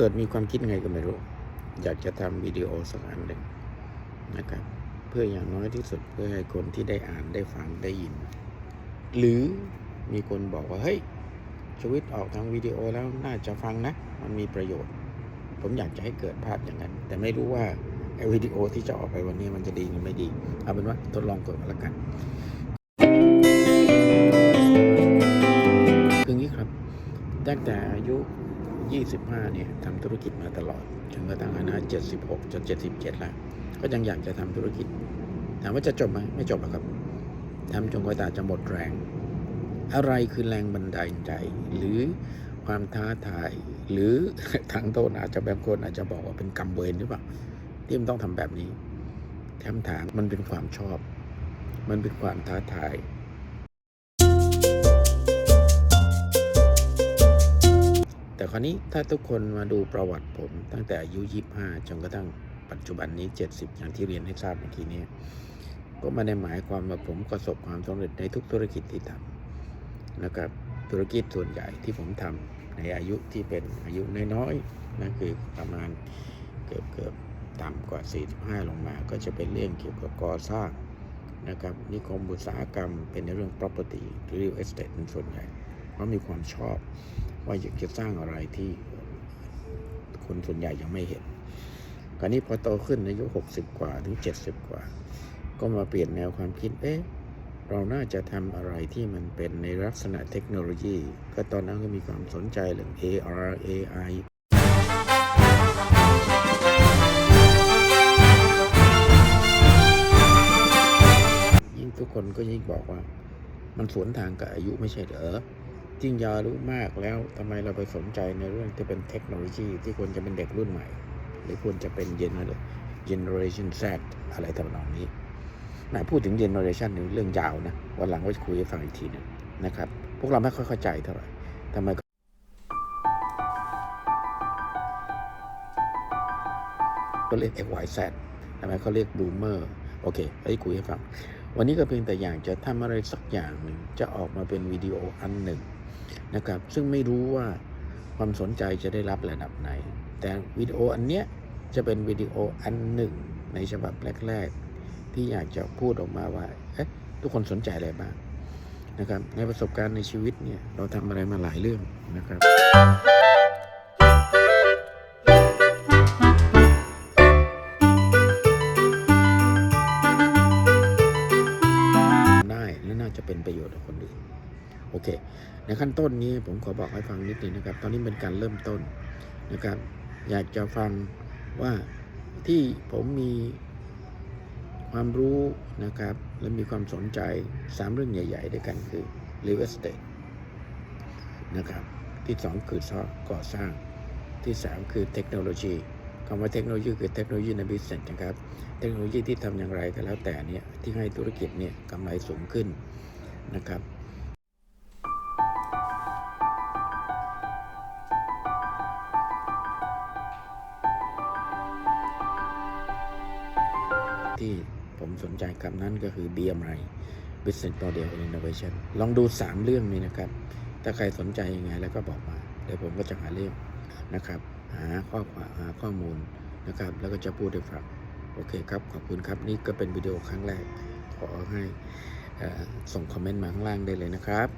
เกิดมีความคิดไงก็ไม่รู้ อยากจะทำวิดีโอสักอันหนึ่งนะครับ เพื่ออย่างน้อยที่สุดเพื่อให้คนที่ได้อ่านได้ฟังได้ยิน หรือมีคนบอกว่า เฮ้ยชีวิตออกทางวิดีโอแล้วน่าจะฟังนะ มันมีประโยชน์ ผมอยากจะให้เกิดภาพอย่างนั้น แต่ไม่รู้ว่าไอ้วิดีโอที่จะออกไปวันนี้มันจะดีหรือไม่ดี เอาเป็นว่าทดลองก่อนก็แล้วกันคืองนี้ครับตั้งแต่อายุ 25 เนี่ยทำธุรกิจมาตลอดจนกระทั่งอายุ76จน77 แล้ว ก็ยังอยากจะทำธุรกิจ ถามว่าจะจบไหมไม่จบหรอกครับทำจนกว่าจะหมดแรง อะไรคือแรงบันดาลใจ หรือความท้าทาย หรือทางโทษอาจจะบางคนอาจจะบอกว่าเป็นกรรมเวรหรือเปล่าที่มันต้องทำแบบนี้คำถามมันเป็นความชอบ มันเป็นความท้าทายาวนี้ถ้าทุกคนมาดูประวัติผม ตั้งแต่อายุ 25 จนกระทั่งปัจจุบันนี้ 70 อย่างที่เรียนให้ทราบเมื่อกี้นี้ ก็ม่ได้หมายความว่าผมประสบความสำเร็จในทุกธุรกิจที่ทำนะครับธุรกิจส่วนใหญ่ที่ผมทำในอายุที่เป็นอายุน้อยๆนั่นคือประมาณเกือบเกือบต่ำกว่า 45 ลงมา ก็จะเป็นเรื่องเกี่ยวกับก่อสร้างนะครับนิคมอุตสาหกรรมเป็นในเรื่อง property real estate เป็นส่วนใหญ่เพราะมีความชอบว่าอยากจะสร้างอะไรที่คนส่วนใหญ่ยังไม่เห็นคราวนี้พอโตขึ้นอายุ60กว่าถึง70กว่า ก็มาเปลี่ยนแนวความคิด เอ๊ะ เราน่าจะทำอะไรที่มันเป็นในลักษณะเทคโนโลยี ก็ตอนนั้นก็มีความสนใจเรื่อง AR AI ยิ่งทุกคนก็ยิ่งบอกว่า มันสวนทางกับอายุไม่ใช่เหรอ ยิ่งยารู้มากแล้วทำไมเราไปสนใจในเรื่องที่เป็นเทคโนโลยี ที่ควรจะเป็นเด็กรุ่นใหม่ หรือควรจะเป็นเจนอะไร generation Z อะไรทำนองนี้นะพูดถึง generation นี่เรื่องยาวนะวันหลังไว้คุยให้ฟังอีกทีหนึงนะครับ พวกเราไม่ค่อยเข้าใจเท่าไหร่ทำไมก็เรียก X Y Z ทำไมเขาเรียก boomer โอเคไว้คุยให้ฟัง วันนี้ก็เพียงแต่อยากจะทำอะไรสักอย่างหนึ่ง จะออกมาเป็นวิดีโออันหนึ่ง นะครับ ซึ่งไม่รู้ว่าความสนใจจะได้รับระดับไหน แต่วิดีโออันเนี้ยจะเป็นวิดีโออันหนึ่งในฉบับแรก ๆ ที่อยากจะพูดออกมาว่าเอ๊ะทุกคนสนใจอะไรบ้างนะครับ ในประสบการณ์ในชีวิตเนี่ยเราทำอะไรมาหลายเรื่องนะครับได้และน่าจะเป็นประโยชน์กับคนอื่น โอเค ในขั้นต้นนี้ผมขอบอกให้ฟังนิดนึงนะครับ ตอนนี้เป็นการเริ่มต้นนะครับ อยากจะฟังว่าที่ผมมีความรู้นะครับ และมีความสนใจสามเรื่องใหญ่ ๆ ด้วยกันคือ real estate นะครับ ที่สองคือก่อสร้าง ที่สามคือเทคโนโลยีคำว่าเทคโนโลยีคือเทคโนโลยีใน business นะครับ เทคโนโลยีที่ทำอย่างไรก็แล้วแต่เนี่ยที่ให้ธุรกิจเนี่ยกำไรสูงขึ้นนะครับ ที่ผมสนใจคำนั้นก็คือ BMI Business Model Innovation ลองดู 3 เรื่องนี้นะครับ ถ้าใครสนใจยังไงแล้วก็บอกมา เดี๋ยวผมก็จะหาเรื่องนะครับ หาข้อความหาข้อมูลนะครับ แล้วก็จะพูดให้ฟัง โอเคครับ ขอบคุณครับ นี่ก็เป็นวิดีโอครั้งแรก ขอให้ส่งคอมเมนต์มาข้างล่างได้เลยนะครับ